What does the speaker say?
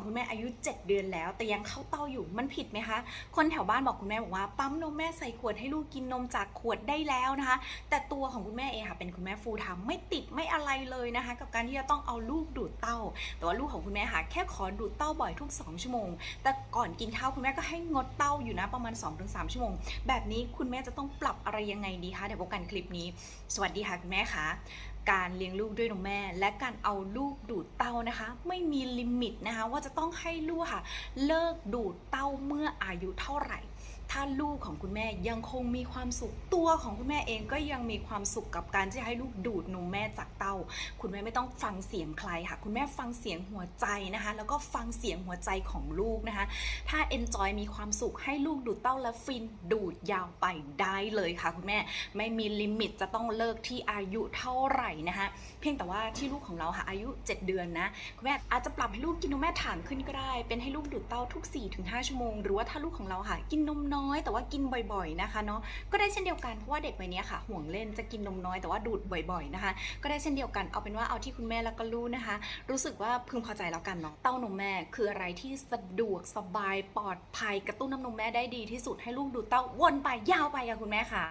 ของคุณแม่อายุ 7 เดือนแล้ว แต่ยังเข้าเต้าอยู่มันผิดไหมคะ คนแถวบ้านบอกคุณแม่บอกว่าปั๊มนมแม่ใส่ขวดให้ลูกกินนมจากขวดได้แล้วนะคะ แต่ตัวของคุณแม่เองค่ะเป็นคุณแม่ฟูลไทม์ไม่ติดไม่อะไรเลยนะคะ กับการที่จะต้องเอาลูกดูดเต้า แต่ว่าลูกของคุณแม่ค่ะแค่ขอดูดเต้าบ่อยทุก 2 ชั่วโมง แต่ก่อนกินข้าวคุณแม่ก็ให้งดเต้าอยู่นะประมาณ 2-3 ชั่วโมง แบบนี้คุณแม่จะต้องปรับอะไรยังไงดีคะเดี๋ยวพบกันคลิปนี้ สวัสดีค่ะคุณแม่คะการเลี้ยงลูกด้วยนมแม่ และการเอาลูกดูดเต้านะคะ ไม่มีลิมิตนะคะว่าจะต้องให้ลูกค่ะ เลิกดูดเต้าเมื่ออายุเท่าไหร่ ถ้าลูกของคุณแม่ยังคงมีความสุขตัวของคุณแม่เองก็ยังมีความสุขกับการที่ให้ลูกดูดนมแม่จากเต้า คุณแม่ไม่ต้องฟังเสียงใครค่ะ คุณแม่ฟังเสียงหัวใจนะคะ แล้วก็ฟังเสียงหัวใจของลูกนะคะ ถ้า enjoy มีความสุขให้ลูกดูดเต้าและฟินดูดยาวไปได้เลยค่ะ คุณแม่ไม่มีลิมิตจะต้องเลิกที่อายุเท่าไหร่นะคะ เพียงแต่ว่าที่ลูกของเราค่ะอายุ 7 เดือนนะคุณแม่อาจจะปรับให้ลูกกินนมแม่ถ่านขึ้นก็ได้ เป็นให้ลูกดูดเต้าทุก 4-5 ชั่วโมงหรือว่าถ้าลูกของเราค่ะกินนมน้อย้อยแต่ว่ากินบ่อยๆนะคะเนาะก็ได้เช่นเดียวกันเพราะว่าเด็กวัยนี้ค่ะ ห่วงเล่นจะกินนมน้อยแต่ว่าดูดบ่อยๆนะคะ ก็ได้เช่นเดียวกันเอาเป็นว่าเอาที่คุณแม่แล้วก็ลูกนะคะ รู้สึกว่าพึงพอใจแล้วกันเนาะเต้านมแม่คืออะไรที่สะดวกสบายปลอดภัยกระตุ้นน้ำนมแม่ได้ดีที่สุดให้ลูกดูดเต้าวนไปยาวไปค่ะคุณแม่ค่ะ